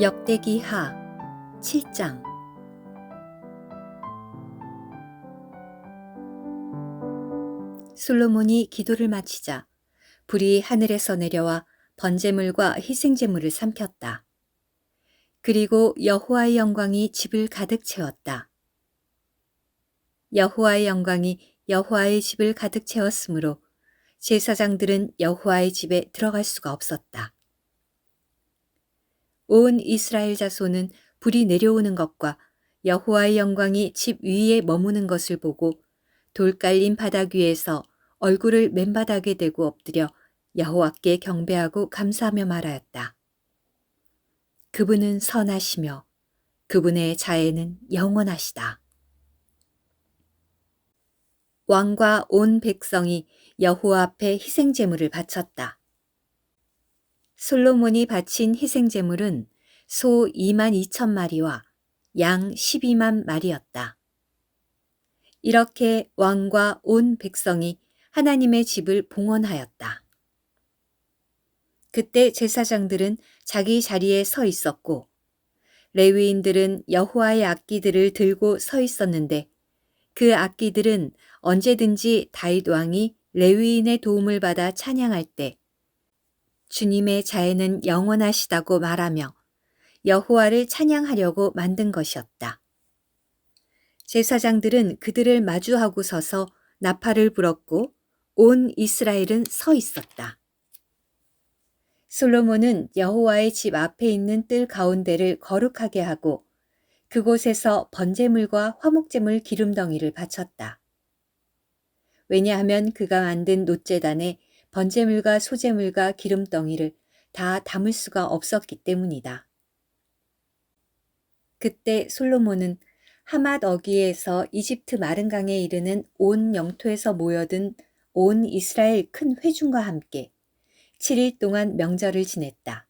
역대기 하 7장 솔로몬이 기도를 마치자 불이 하늘에서 내려와 번제물과 희생제물을 삼켰다. 그리고 여호와의 영광이 집을 가득 채웠다. 여호와의 영광이 여호와의 집을 가득 채웠으므로 제사장들은 여호와의 집에 들어갈 수가 없었다. 온 이스라엘 자손은 불이 내려오는 것과 여호와의 영광이 집 위에 머무는 것을 보고 돌 깔린 바닥 위에서 얼굴을 맨바닥에 대고 엎드려 여호와께 경배하고 감사하며 말하였다. 그분은 선하시며 그분의 자애는 영원하시다. 왕과 온 백성이 여호와 앞에 희생 제물을 바쳤다. 솔로몬이 바친 희생 제물은 소 2만 2천 마리와 양 12만 마리였다. 이렇게 왕과 온 백성이 하나님의 집을 봉헌하였다. 그때 제사장들은 자기 자리에 서 있었고 레위인들은 여호와의 악기들을 들고 서 있었는데 그 악기들은 언제든지 다윗 왕이 레위인의 도움을 받아 찬양할 때 주님의 자애는 영원하시다고 말하며 여호와를 찬양하려고 만든 것이었다. 제사장들은 그들을 마주하고 서서 나팔을 불었고 온 이스라엘은 서 있었다. 솔로몬은 여호와의 집 앞에 있는 뜰 가운데를 거룩하게 하고 그곳에서 번제물과 화목제물 기름덩이를 바쳤다. 왜냐하면 그가 만든 노제단에 번제물과 소제물과 기름덩이를 다 담을 수가 없었기 때문이다. 그때 솔로몬은 하맛 어기에서 이집트 마른 강에 이르는 온 영토에서 모여든 온 이스라엘 큰 회중과 함께 7일 동안 명절을 지냈다.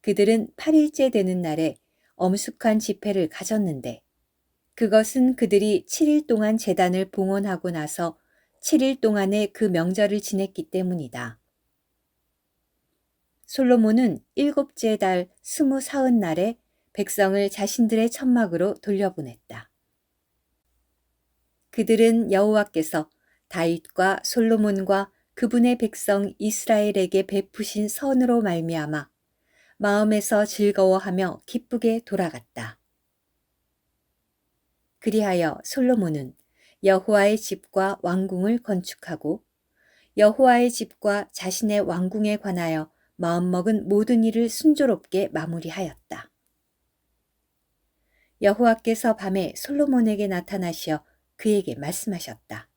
그들은 8일째 되는 날에 엄숙한 집회를 가졌는데 그것은 그들이 7일 동안 재단을 봉헌하고 나서 7일 동안의 그 명절을 지냈기 때문이다. 솔로몬은 일곱째 달 스무 사흔 날에 백성을 자신들의 천막으로 돌려보냈다. 그들은 여호와께서 다윗과 솔로몬과 그분의 백성 이스라엘에게 베푸신 선으로 말미암아 마음에서 즐거워하며 기쁘게 돌아갔다. 그리하여 솔로몬은 여호와의 집과 왕궁을 건축하고 여호와의 집과 자신의 왕궁에 관하여 마음먹은 모든 일을 순조롭게 마무리하였다. 여호와께서 밤에 솔로몬에게 나타나시어 그에게 말씀하셨다.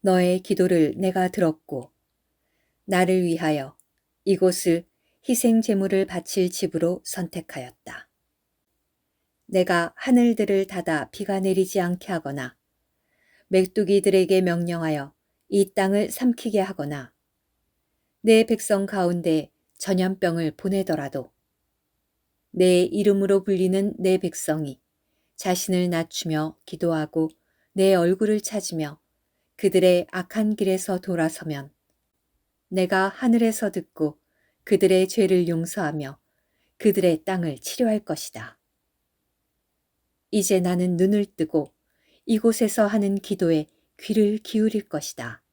너의 기도를 내가 들었고 나를 위하여 이곳을 희생 제물을 바칠 집으로 선택하였다. 내가 하늘들을 닫아 비가 내리지 않게 하거나 맥두기들에게 명령하여 이 땅을 삼키게 하거나 내 백성 가운데 전염병을 보내더라도 내 이름으로 불리는 내 백성이 자신을 낮추며 기도하고 내 얼굴을 찾으며 그들의 악한 길에서 돌아서면 내가 하늘에서 듣고 그들의 죄를 용서하며 그들의 땅을 치료할 것이다. 이제 나는 눈을 뜨고 이곳에서 하는 기도에 귀를 기울일 것이다.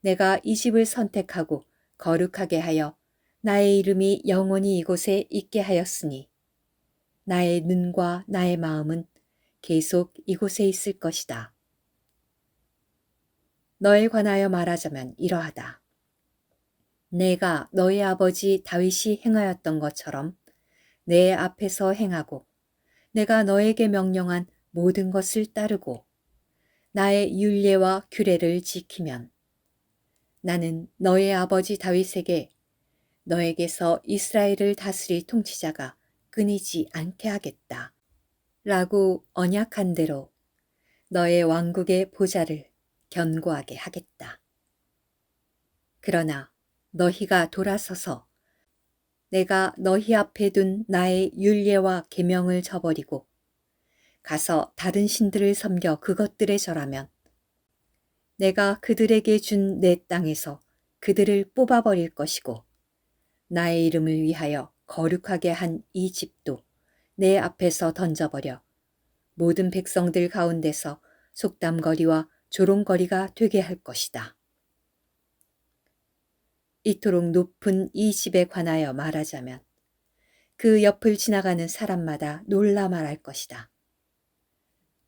내가 이 집을 선택하고 거룩하게 하여 나의 이름이 영원히 이곳에 있게 하였으니 나의 눈과 나의 마음은 계속 이곳에 있을 것이다. 너에 관하여 말하자면 이러하다. 내가 너의 아버지 다윗이 행하였던 것처럼 내 앞에서 행하고 내가 너에게 명령한 모든 것을 따르고 나의 윤례와 규례를 지키면 나는 너의 아버지 다윗에게 너에게서 이스라엘을 다스릴 통치자가 끊이지 않게 하겠다. 라고 언약한 대로 너의 왕국의 보좌를 견고하게 하겠다. 그러나 너희가 돌아서서 내가 너희 앞에 둔 나의 윤례와 계명을 저버리고 가서 다른 신들을 섬겨 그것들에 절하면 내가 그들에게 준 내 땅에서 그들을 뽑아버릴 것이고 나의 이름을 위하여 거룩하게 한 이 집도 내 앞에서 던져버려 모든 백성들 가운데서 속담거리와 조롱거리가 되게 할 것이다. 이토록 높은 이 집에 관하여 말하자면 그 옆을 지나가는 사람마다 놀라 말할 것이다.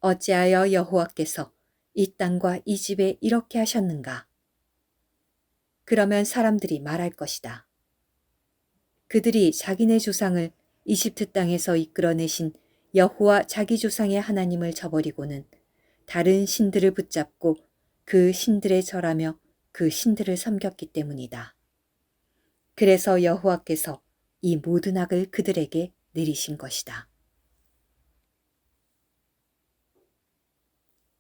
어찌하여 여호와께서 이 땅과 이 집에 이렇게 하셨는가? 그러면 사람들이 말할 것이다. 그들이 자기네 조상을 이집트 땅에서 이끌어내신 여호와 자기 조상의 하나님을 저버리고는 다른 신들을 붙잡고 그 신들에 절하며 그 신들을 섬겼기 때문이다. 그래서 여호와께서 이 모든 악을 그들에게 내리신 것이다.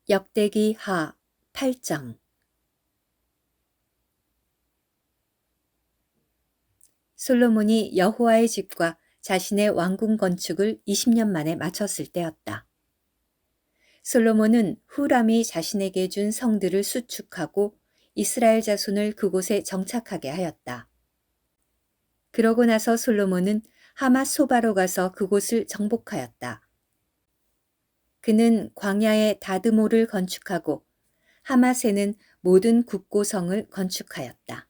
역대기 하 8장 솔로몬이 여호와의 집과 자신의 왕궁 건축을 20년 만에 마쳤을 때였다. 솔로몬은 후람이 자신에게 준 성들을 수축하고 이스라엘 자손을 그곳에 정착하게 하였다. 그러고 나서 솔로몬은 하맛 소바로 가서 그곳을 정복하였다. 그는 광야에 다드모를 건축하고 하맛에는 모든 국고성을 건축하였다.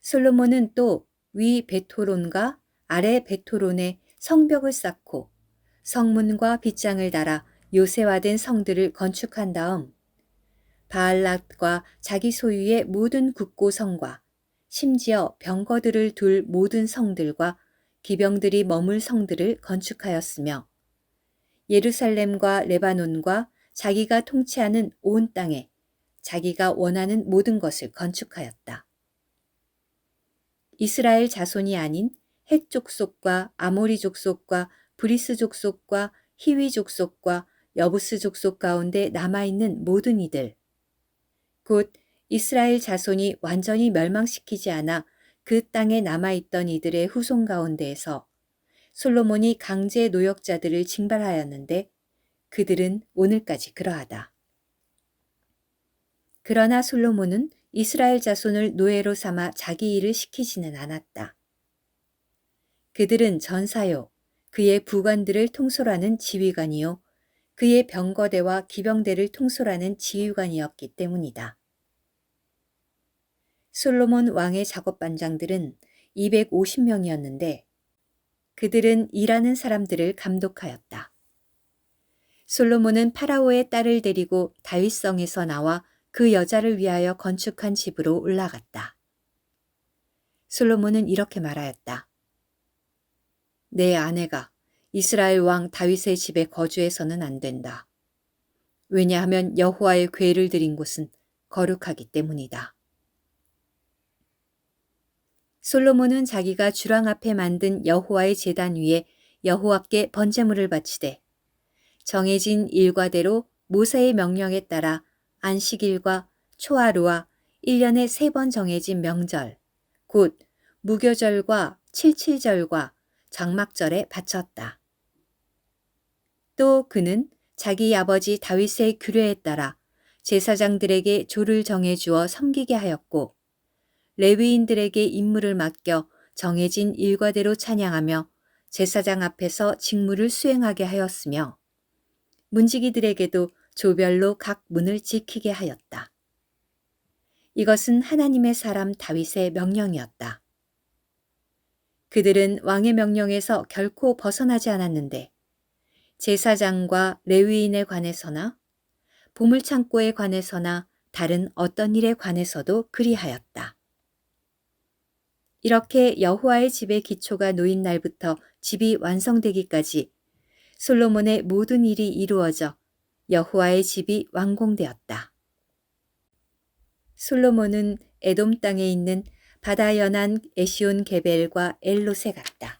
솔로몬은 또 위 베토론과 아래 베토론에 성벽을 쌓고 성문과 빗장을 달아 요새화된 성들을 건축한 다음 바알랏과 자기 소유의 모든 국고성과 심지어 병거들을 둘 모든 성들과 기병들이 머물 성들을 건축하였으며 예루살렘과 레바논과 자기가 통치하는 온 땅에 자기가 원하는 모든 것을 건축하였다. 이스라엘 자손이 아닌 헷 족속과 아모리 족속과 브리스 족속과 히위 족속과 여부스 족속 가운데 남아있는 모든 이들, 곧 이스라엘 자손이 완전히 멸망시키지 않아 그 땅에 남아있던 이들의 후손 가운데에서 솔로몬이 강제 노역자들을 징발하였는데 그들은 오늘까지 그러하다. 그러나 솔로몬은 이스라엘 자손을 노예로 삼아 자기 일을 시키지는 않았다. 그들은 전사요, 그의 부관들을 통솔하는 지휘관이요, 그의 병거대와 기병대를 통솔하는 지휘관이었기 때문이다. 솔로몬 왕의 작업반장들은 250명이었는데 그들은 일하는 사람들을 감독하였다. 솔로몬은 파라오의 딸을 데리고 다윗성에서 나와 그 여자를 위하여 건축한 집으로 올라갔다. 솔로몬은 이렇게 말하였다. 내 아내가 이스라엘 왕 다윗의 집에 거주해서는 안 된다. 왜냐하면 여호와의 괴를 드린 곳은 거룩하기 때문이다. 솔로몬은 자기가 주랑 앞에 만든 여호와의 제단 위에 여호와께 번제물을 바치되 정해진 일과대로 모세의 명령에 따라 안식일과 초하루와 1년에 세 번 정해진 명절, 곧 무교절과 칠칠절과 장막절에 바쳤다. 또 그는 자기 아버지 다윗의 규례에 따라 제사장들에게 조를 정해 주어 섬기게 하였고 레위인들에게 임무를 맡겨 정해진 일과대로 찬양하며 제사장 앞에서 직무를 수행하게 하였으며 문지기들에게도 조별로 각 문을 지키게 하였다. 이것은 하나님의 사람 다윗의 명령이었다. 그들은 왕의 명령에서 결코 벗어나지 않았는데 제사장과 레위인에 관해서나 보물창고에 관해서나 다른 어떤 일에 관해서도 그리하였다. 이렇게 여호와의 집의 기초가 놓인 날부터 집이 완성되기까지 솔로몬의 모든 일이 이루어져 여호와의 집이 완공되었다. 솔로몬은 에돔 땅에 있는 바다 연안 에시온 게벨과 엘롯에 갔다.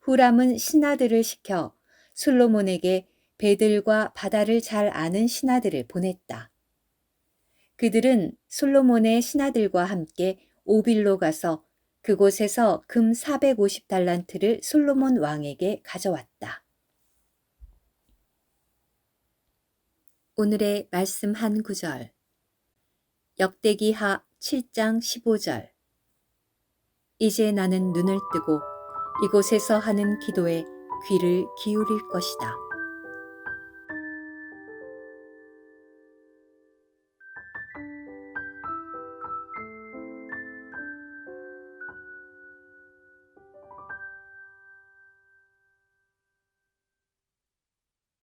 후람은 신하들을 시켜 솔로몬에게 배들과 바다를 잘 아는 신하들을 보냈다. 그들은 솔로몬의 신하들과 함께 오빌로 가서 그곳에서 금 450달란트를 솔로몬 왕에게 가져왔다. 오늘의 말씀 한 구절. 역대기하 7장 15절. 이제 나는 눈을 뜨고 이곳에서 하는 기도에 귀를 기울일 것이다.